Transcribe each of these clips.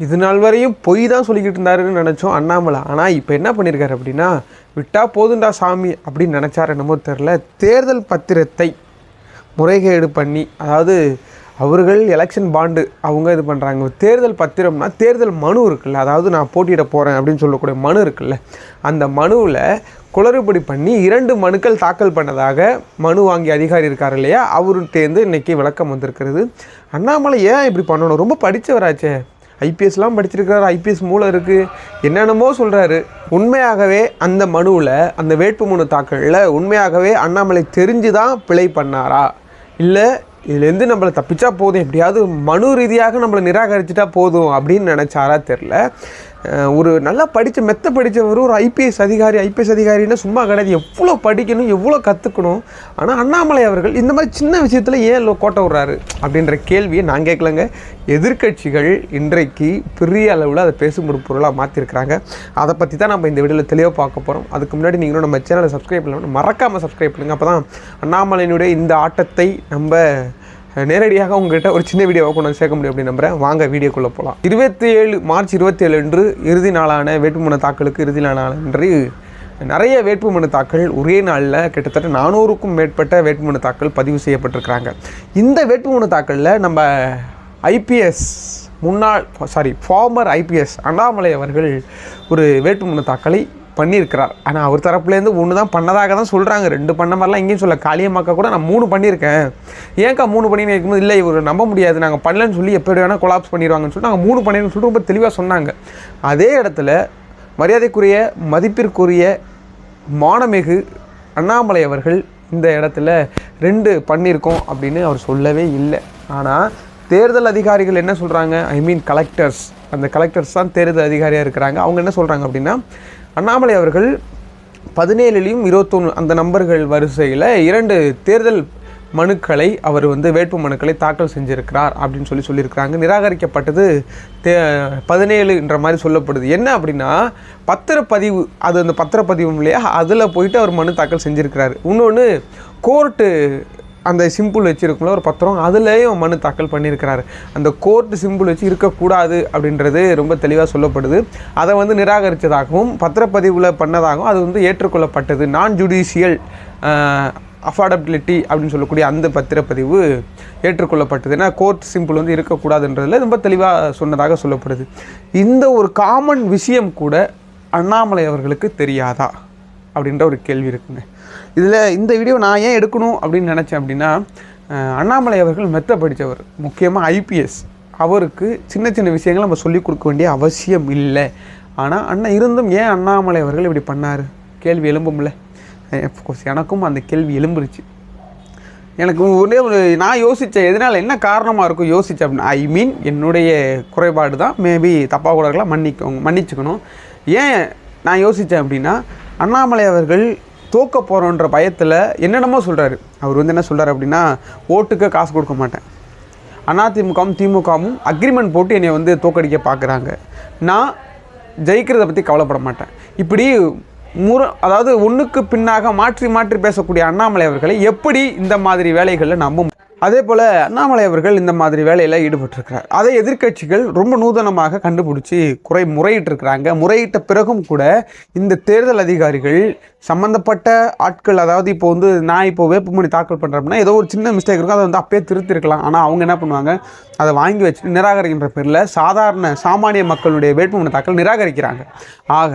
இது நாள் வரையும் பொய் தான் சொல்லிக்கிட்டு இருந்தாருன்னு நினச்சோம் அண்ணாமலை. ஆனால் இப்போ என்ன பண்ணியிருக்காரு அப்படின்னா விட்டா போதுண்டா சாமி அப்படின்னு நினச்சாரு என்னமோ தெரில தேர்தல் பத்திரத்தை முறைகேடு பண்ணி அதாவது அவர்கள் எலெக்ஷன் பாண்டு அவங்க இது பண்ணுறாங்க தேர்தல் பத்திரம்னா தேர்தல் மனு இருக்குல்ல அதாவது நான் போட்டியிட போகிறேன் அப்படின்னு சொல்லக்கூடிய மனு இருக்குல்ல அந்த மனுவில் குளறுபடி பண்ணி இரண்டு மனுக்கள் தாக்கல் பண்ணதாக மனு வாங்கிய அதிகாரி இருக்கார் இல்லையா? அவர்கிட்டேருந்து இன்னைக்கு விளக்கம் வந்திருக்கிறது. அண்ணாமலை ஏன் இப்படி பண்ணணும்? ரொம்ப படித்தவராச்சே ஐபிஎஸ்லாம் படிச்சிருக்கிறார் ஐபிஎஸ் மூலம் இருக்குது என்னென்னமோ சொல்கிறாரு உண்மையாகவே அந்த மனுவில் அந்த வேட்புமனு தாக்கலில் உண்மையாகவே அண்ணாமலை தெரிஞ்சு தான் பிழை பண்ணாரா? இல்லை இதுலேருந்து நம்மளை தப்பிச்சா போதும். எப்படியாவது மனு ரீதியாக நம்மளை நிராகரிச்சிட்டா போதும் அப்படின்னு நினச்சாரா தெரில ஒரு நல்லா படித்த மெத்த படித்தவர் ஒரு ஐபிஎஸ் அதிகாரி ஐபிஎஸ் அதிகாரின்னா சும்மா கிடையாது. எவ்வளோ படிக்கணும் எவ்வளோ கற்றுக்கணும் ஆனால் அண்ணாமலை அவர்கள் இந்த மாதிரி சின்ன விஷயத்தில் ஏன் கோட்டை விட்றாரு? அப்படின்ற கேள்வியை நான் கேட்கலங்க. எதிர்க்கட்சிகள் இன்றைக்கு பெரிய அளவில் அதை பேசும் ஒரு பொருளாக மாற்றிருக்கிறாங்க அதை பற்றி தான் நம்ம இந்த வீடியோவில் தெளிவாக பார்க்க போகிறோம் அதுக்கு முன்னாடி நீங்களும் நம்ம சேனலை சப்ஸ்கிரைப் பண்ணலாம் மறக்காமல் சப்ஸ்கிரைப் பண்ணுங்கள் அப்போ தான் அண்ணாமலையினுடைய இந்த ஆட்டத்தை நம்ம நேரடியாக உங்ககிட்ட ஒரு சின்ன வீடியோவை கொண்டு வந்து சேர்க்க முடியும் அப்படின்னு நம்புகிறேன் வாங்க வீடியோக்குள்ளே போகலாம் இருபத்தி ஏழு மார்ச் இருபத்தி ஏழு அன்று இறுதி நாளான வேட்புமனு தாக்கலுக்கு இறுதி நாளான அன்று நிறைய வேட்புமனு தாக்கல் ஒரே நாளில் கிட்டத்தட்ட நானூறுக்கும் மேற்பட்ட வேட்புமனு தாக்கல் பதிவு செய்யப்பட்டிருக்கிறாங்க. இந்த வேட்புமனு தாக்கலில் நம்ம ஐபிஎஸ் முன்னாள் சாரி ஃபார்மர் ஐபிஎஸ் அண்ணாமலை அவர்கள் ஒரு வேட்புமனு தாக்கலை பண்ணியிருக்கிறார். ஆனால் அவர் தரப்புலேருந்து ஒன்று தான் பண்ணதாக தான் சொல்கிறாங்க ரெண்டு பண்ண மாதிரிலாம் எங்கேயும் சொல்ல. காளியம்மாக்கா கூட நான் மூணு பண்ணியிருக்கேன். ஏன்க்கா மூணு பண்ணி இருக்கும்போது இல்லை இவர் நம்ப முடியாது. நாங்கள் பண்ணலன்னு சொல்லி எப்படி வேணால் கொலாப்ஸ் பண்ணிடுவாங்கன்னு சொல்லிட்டு நாங்கள் மூணு பண்ணிடுன்னு சொல்லிட்டு ரொம்ப தெளிவாக சொன்னாங்க. அதே இடத்துல மரியாதைக்குரிய மதிப்பிற்குரிய மானமிகு அண்ணாமலை அவர்கள் இந்த இடத்துல ரெண்டு பண்ணியிருக்கோம் அப்படின்னு அவர் சொல்லவே இல்லை. ஆனால் தேர்தல் அதிகாரிகள் என்ன சொல்கிறாங்க ஐ மீன் கலெக்டர்ஸ் அந்த கலெக்டர்ஸ் தான் தேர்தல் அதிகாரியாக இருக்கிறாங்க. அவங்க என்ன சொல்கிறாங்க அப்படின்னா அண்ணாமலை அவர்கள் பதினேழுலையும் இருபத்தொன்று அந்த நம்பர்கள் வரிசையில் இரண்டு தேர்தல் மனுக்களை அவர் வந்து வேட்பு மனுக்களை தாக்கல் செஞ்சிருக்கிறார் அப்படின்னு சொல்லி சொல்லியிருக்கிறாங்க. நிராகரிக்கப்பட்டது தே பதினேழுன்ற மாதிரி சொல்லப்படுது. என்ன அப்படின்னா பத்திரப்பதிவு அது அந்த பத்திரப்பதிவு இல்லையா அதில் போயிட்டு அவர் மனு தாக்கல் செஞ்சுருக்கிறாரு. இன்னொன்று கோர்ட்டு அந்த சிம்பிள் வச்சுருக்குள்ள ஒரு பத்திரம் அதுலேயும் மனு தாக்கல் பண்ணியிருக்கிறாரு. அந்த கோர்ட் சிம்பிள் வச்சு இருக்கக்கூடாது அப்படின்றது ரொம்ப தெளிவாக சொல்லப்படுது. அதை வந்து நிராகரித்ததாகவும் பத்திரப்பதிவில் பண்ணதாகவும் அது வந்து ஏற்றுக்கொள்ளப்பட்டது. நான் ஜுடிஷியல் அஃபார்டபிலிட்டி அப்படின்னு சொல்லக்கூடிய அந்த பத்திரப்பதிவு ஏற்றுக்கொள்ளப்பட்டது. ஏன்னா கோர்ட் சிம்பிள் வந்து இருக்கக்கூடாதுன்றதில் ரொம்ப தெளிவாக சொன்னதாக சொல்லப்படுது. இந்த ஒரு காமன் விஷயம் கூட அண்ணாமலை அவர்களுக்கு தெரியாதா? அப்படின்ற ஒரு கேள்வி இருக்குங்க. இதில் இந்த வீடியோ நான் ஏன் எடுக்கணும் அப்படின்னு நினச்சேன் அப்படின்னா அண்ணாமலை அவர்கள் மெத்த படித்தவர் முக்கியமாக ஐபிஎஸ் அவருக்கு சின்ன சின்ன விஷயங்கள் நம்ம சொல்லிக் கொடுக்க வேண்டிய அவசியம் இல்லை. ஆனால் அண்ணா இருந்தும் ஏன் அண்ணாமலை அவர்கள் இப்படி பண்ணார்? கேள்வி எழும்பும்ல. அஃப்கோர்ஸ் எனக்கும் அந்த கேள்வி எழும்புருச்சு. எனக்கு ஒரே ஒரு நான் யோசித்தேன் எதனால் என்ன காரணமாக இருக்கும் யோசித்தேன் அப்படின்னா ஐ மீன் என்னுடைய குறைபாடு தான். மேபி தப்பாக கூட இருக்கலாம் மன்னிக்கோங்க மன்னிச்சுக்கணும். ஏன் நான் யோசித்தேன் அப்படின்னா அண்ணாமலை அவர்கள் தோக்க போகிறோன்ற பயத்தில் என்னென்னமோ சொல்கிறாரு அவர் வந்து என்ன சொல்கிறார் அப்படின்னா ஓட்டுக்கு காசு கொடுக்க மாட்டேன். அதிமுகவும் திமுகவும் அக்ரிமெண்ட் போட்டு என்னை வந்து தோக்கடிக்க பார்க்குறாங்க நான் ஜெயிக்கிறத பற்றி கவலைப்பட மாட்டேன். இப்படி முற அதாவது ஒன்றுக்கு பின்னாக மாற்றி மாற்றி பேசக்கூடிய அண்ணாமலை அவர்களை எப்படி இந்த மாதிரி வேலைகளில் நம்ப அதே போல் அண்ணாமலை அவர்கள் இந்த மாதிரி வேலையில் ஈடுபட்டிருக்கிறார். அதை எதிர்க்கட்சிகள் ரொம்ப நூதனமாக கண்டுபிடிச்சி குறை முறையிட்டிருக்கிறாங்க. முறையிட்ட பிறகும் கூட இந்த தேர்தல் அதிகாரிகள் சம்மந்தப்பட்ட ஆட்கள் அதாவது இப்போ வந்து நான் இப்போ வேட்புமனு தாக்கல் பண்ணுறேன்னா ஏதோ ஒரு சின்ன மிஸ்டேக் இருக்கும். அதை வந்து அப்பயே திருத்திருக்கலாம். ஆனால் அவங்க என்ன பண்ணுவாங்க? அதை வாங்கி வச்சுட்டு நிராகரிக்கின்ற பேரில் சாதாரண சாமானிய மக்களுடைய வேட்புமனு தாக்கல் நிராகரிக்கிறாங்க. ஆக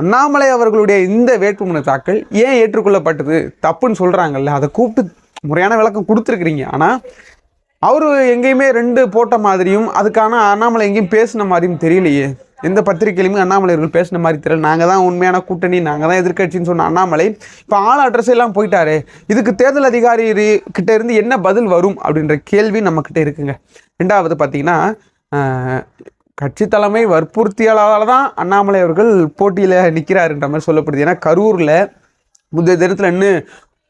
அண்ணாமலை அவர்களுடைய இந்த வேட்புமனு தாக்கல் ஏன் ஏற்றுக்கொள்ளப்பட்டது? தப்புன்னு சொல்கிறாங்கல்ல அதை கூப்பிட்டு முறையான விளக்கம் கொடுத்துருக்குறீங்க. ஆனால் அவர் எங்கேயுமே ரெண்டு போட்ட மாதிரியும் அதுக்கான அண்ணாமலை எங்கேயும் பேசின மாதிரியும் தெரியலையே. எந்த பத்திரிகையிலுமே அண்ணாமலையர்கள் பேசின மாதிரி தெரியல. நாங்கள் தான் உண்மையான கூட்டணி நாங்கள் தான் எதிர்க்கட்சின்னு சொன்ன அண்ணாமலை இப்போ ஆள் அட்ரஸ் எல்லாம் போயிட்டாரே. இதுக்கு தேர்தல் அதிகாரி கிட்ட இருந்து என்ன பதில் வரும் அப்படின்ற கேள்வி நம்மக்கிட்ட இருக்குங்க. ரெண்டாவது பார்த்தீங்கன்னா கட்சி தலைமை வற்புறுத்தியாளால் தான் அண்ணாமலை அவர்கள் போட்டியில் நிற்கிறாருன்ற மாதிரி சொல்லப்படுது. ஏன்னா கரூரில் முந்தைய தினத்தில் இன்னும்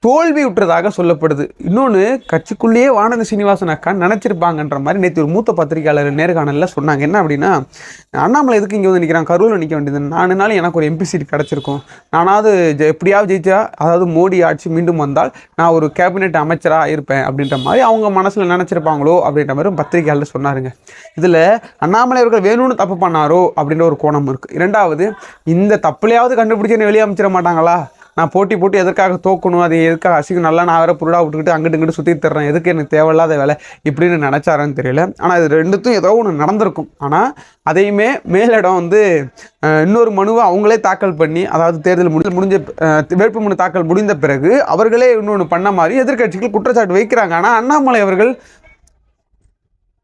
தோல்வி விட்டுறதாக சொல்லப்படுது. இன்னொன்று கட்சிக்குள்ளேயே வானதி சீனிவாசன் அக்கா நினச்சிருப்பாங்கன்ற மாதிரி நேற்று ஒரு மூத்த பத்திரிகையாளர் நேர்காணலில் சொன்னாங்க. என்ன அப்படின்னா அண்ணாமலை எதுக்கு இங்கே வந்து நிற்கிறான் கரூரில் நிற்க வேண்டியது நானுனாலும் எனக்கு ஒரு எம்பி சீட் கிடச்சிருக்கும். நானாவது ஜெ- எப்படியாவது ஜெயிச்சா அதாவது மோடி ஆட்சி மீண்டும் வந்தால் நான் ஒரு கேபினெட் அமைச்சராக இருப்பேன் அப்படின்ற மாதிரி அவங்க மனசில் நினச்சிருப்பாங்களோ அப்படின்ற மாதிரி பத்திரிகையாளர் சொன்னாருங்க. இதில் அண்ணாமலை அவர்கள் வேணும்னு தப்பு பண்ணாரோ அப்படின்ற ஒரு கோணம் இருக்குது இரண்டாவது இந்த தப்புலையாவது கண்டுபிடிச்சு வெளியே அமைச்சிட மாட்டாங்களா? நான் போட்டி போட்டு எதற்காக தோக்கணும்? அது எதுக்காக அசிக்கும் நல்லா நான் வேற புருடா விட்டுக்கிட்டு அங்கிட்டு இங்கிட்டு சுற்றி தர்றேன். எதுக்கு எனக்கு தேவையில்லாத வேலை? இப்படின்னு நினச்சாரான்னு தெரியல. ஆனால் இது ரெண்டுத்தும் ஏதோ ஒன்று நடந்திருக்கும். ஆனால் அதையுமே மேலிடம் வந்து இன்னொரு மனுவை அவங்களே தாக்கல் பண்ணி அதாவது தேர்தல் முடிஞ்ச முடிஞ்ச வேட்புமனு தாக்கல் முடிந்த பிறகு அவர்களே இன்னொன்று பண்ண மாதிரி எதிர்க்கட்சிகள் குற்றச்சாட்டு வைக்கிறாங்க. ஆனால் அண்ணாமலை அவர்கள்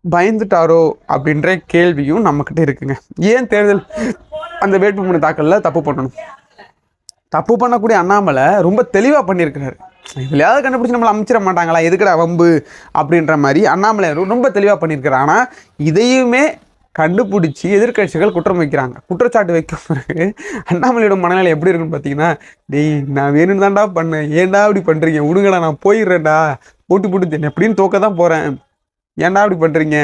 பயந்துட்டாரோ அப்படின்ற கேள்வியும் நம்மக்கிட்ட இருக்குங்க. ஏன் தேர்தல் அந்த வேட்புமனு தாக்கலில் தப்பு பண்ணணும்? தப்பு பண்ணக்கூடிய அண்ணாமலை ரொம்ப தெளிவாக பண்ணியிருக்கிறாரு. இதுலையாவது கண்டுபிடிச்சி நம்மளை அமைச்சிட மாட்டாங்களா? எதுக்குடா வம்பு? அப்படின்ற மாதிரி அண்ணாமலை ரொம்ப தெளிவாக பண்ணியிருக்கிறார். ஆனால் இதையுமே கண்டுபிடிச்சி எதிர்க்கட்சிகள் குற்றம் வைக்கிறாங்க. குற்றச்சாட்டு வைக்கும் பிறகு அண்ணாமலையோட மனநிலை எப்படி இருக்குன்னு பார்த்தீங்கன்னா டேய் நான் வேணும் தான்டா பண்ணேன். ஏன்டா இப்படி பண்ணுறீங்க விடுங்கடா நான் போயிடுறேன்டா. போட்டு போட்டு எப்படின்னு தோக்க தான் போகிறேன் ஏன்டா இப்படி பண்ணுறீங்க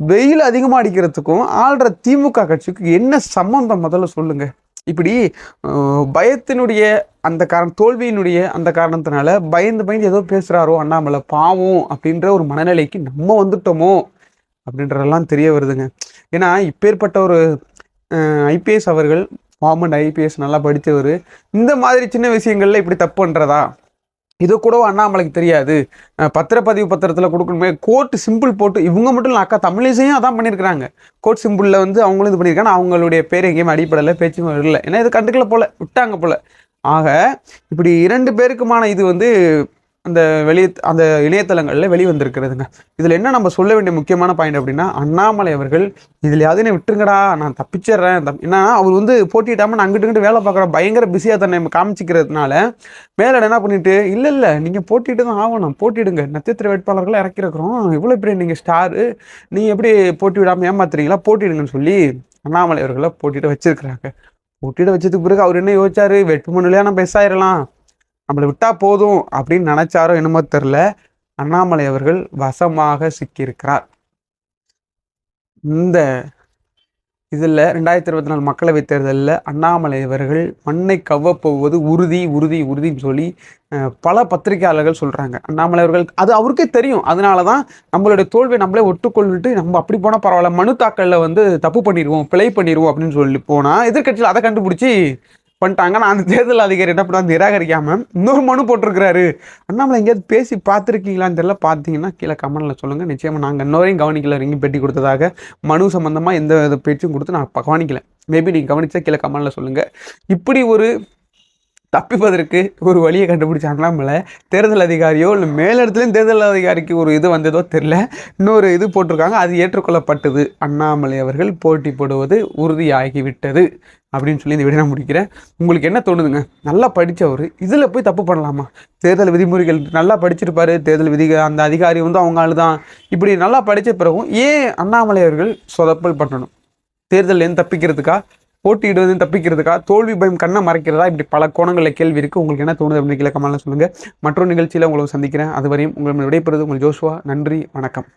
வெயில் அதிகமாக அடிக்கிறதுக்கும் ஆள்ற திமுக கட்சிக்கு என்ன சம்மந்தம் முதல்ல சொல்லுங்கள் இப்படி பயத்தினுடைய அந்த காரணம் தோல்வியினுடைய அந்த காரணத்தினால பயந்து பயந்து ஏதோ பேசுகிறாரோ அண்ணாமலை பாவம் அப்படின்ற ஒரு மனநிலைக்கு நம்ம வந்துட்டோமோ அப்படின்றதெல்லாம் தெரிய வருதுங்க. ஏன்னா இப்பேற்பட்ட ஒரு ஐபிஎஸ் அவர்கள் ஃபார்மண்ட் ஐபிஎஸ் நல்லா படித்தவர் இந்த மாதிரி சின்ன விஷயங்கள்ல இப்படி தப்பு பண்ணுறதா இது கூட அண்ணாமலைக்கு தெரியாது. பத்திரப்பதிவு பத்திரத்தில் கொடுக்கணுமே. கோர்ட் சிம்பிள் போட்டு இவங்க மட்டும் இல்லை அக்கா தமிழிசையும் அதான் பண்ணியிருக்கிறாங்க கோர்ட் சிம்பிளில் வந்து அவங்களும் இது பண்ணியிருக்காங்க அவங்களுடைய பேர் எங்கேயுமே அடிப்படையில் பேச்சும் வரல. ஏன்னா இது கண்டுக்கல போல விட்டாங்க போல. ஆக இப்படி இரண்டு பேருக்குமான இது வந்து அந்த வெளி அந்த இணையதளங்களில் வெளிவந்திருக்கிறதுங்க. இதில் என்ன நம்ம சொல்ல வேண்டிய முக்கியமான பாயிண்ட் அப்படின்னா அண்ணாமலை அவர்கள் இதில் யாவது விட்டுருங்கடா நான் தப்பிச்சிடுறேன். தப் ஏன்னா அவர் வந்து போட்டியிடாமல் நான் அங்கிட்டு இங்கிட்டு வேலை பார்க்குற பயங்கர பிஸியாக தன்னை காமிச்சிக்கிறதுனால மேலே என்ன பண்ணிட்டு இல்லை இல்லை நீங்கள் போட்டிட்டு தான் ஆகணும். போட்டிடுங்க. நட்சத்திர வேட்பாளர்களை இறக்கிருக்கிறோம் இவ்வளோ பெரிய நீங்கள் ஸ்டாரு நீங்கள் எப்படி போட்டி விடாமல் ஏமாத்துறீங்களா போட்டிடுங்கன்னு சொல்லி அண்ணாமலை அவர்களை போட்டிட்டு வச்சிருக்கிறாங்க. போட்டிட்டு வச்சதுக்கு பிறகு அவர் என்ன யோசிச்சாரு? வேட்புமனுலையா நம்ம பெஸ் ஆயிடலாம் நம்மளை விட்டா போதும் அப்படின்னு நினைச்சாரோ என்னமோ தெரில அண்ணாமலை அவர்கள் வசமாக சிக்கியிருக்கிறார். இந்த இதில் ரெண்டாயிரத்தி இருபத்தி நாலு மக்களவைத் தேர்தலில் அண்ணாமலை அவர்கள் மண்ணை கவ்வப்போவது உறுதி உறுதி உறுதின்னு சொல்லி பல பத்திரிகையாளர்கள் சொல்கிறாங்க அண்ணாமலை அவர்கள் அது அவருக்கே தெரியும். அதனால தான் நம்மளுடைய தோல்வியை நம்மளே ஒட்டுக்கொள்ளிட்டு நம்ம அப்படி போனால் பரவாயில்ல மனு தாக்கலில் வந்து தப்பு பண்ணிடுவோம் பிழை பண்ணிடுவோம் அப்படின்னு சொல்லி போனால் எதிர்க்கட்சியில் அதை கண்டுபிடிச்சி பண்ணிட்டாங்க. நான் அந்த தேர்தல் அதிகாரி என்ன பண்ணா நிராகரிக்காமல் இன்னொரு மனு போட்டிருக்கிறாரு. அண்ணாமலை எங்கேயாவது பேசி பார்த்துருக்கீங்களான்னு தெரியல. பார்த்தீங்கன்னா கீழே கமெண்டில் சொல்லுங்கள் நிச்சயமாக நாங்கள் இன்னொரையும் கவனிக்கல. ரிங்கி பெட்டி கொடுத்ததாக மனு சம்மந்தமாக எந்த வித பேச்சும் கொடுத்து நான் கவனிக்கல. மேபி நீங்கள் கவனித்தா கீழே கமெண்டில் சொல்லுங்கள் இப்படி ஒரு தப்பிப்பதற்கு ஒரு வழியை கண்டுபிடிச்ச அண்ணாமலை தேர்தல் அதிகாரியோ இல்லை மேலிடத்துலையும் தேர்தல் அதிகாரிக்கு ஒரு இது வந்ததோ தெரில இன்னொரு இது போட்டிருக்காங்க. அது ஏற்றுக்கொள்ளப்பட்டது. அண்ணாமலை அவர்கள் போட்டி போடுவது உறுதியாகிவிட்டது அப்படின்னு சொல்லி இந்த வீடியோ நான் முடிக்கிறேன். உங்களுக்கு என்ன தோணுதுங்க? நல்லா படித்தவர் இதில் போய் தப்பு பண்ணலாமா? தேர்தல் விதிமுறைகள் நல்லா படிச்சிருப்பாரு. தேர்தல் விதி அந்த அதிகாரி வந்து அவங்க தான் இப்படி நல்லா படித்த பிறகும் ஏன் அண்ணாமலை அவர்கள் சொதப்பல் பண்ணணும்? தேர்தல் தப்பிக்கிறதுக்கா? போட்டியிடுவது தப்பிக்கிறதுக்கா? தோல்வி பயம் கண்ணை மறைக்கிறதா? இப்படி பல கோணங்களில் கேள்வி இருக்குது உங்களுக்கு என்ன தோணுது அப்படின்னு கீழே கமெண்ட்ல சொல்லுங்கள் மற்றொரு நிகழ்ச்சியில் உங்களை சந்திக்கிறேன். அதுவரையும் உங்களை விடைபெறுவது உங்கள் ஜோஷுவா நன்றி. வணக்கம்.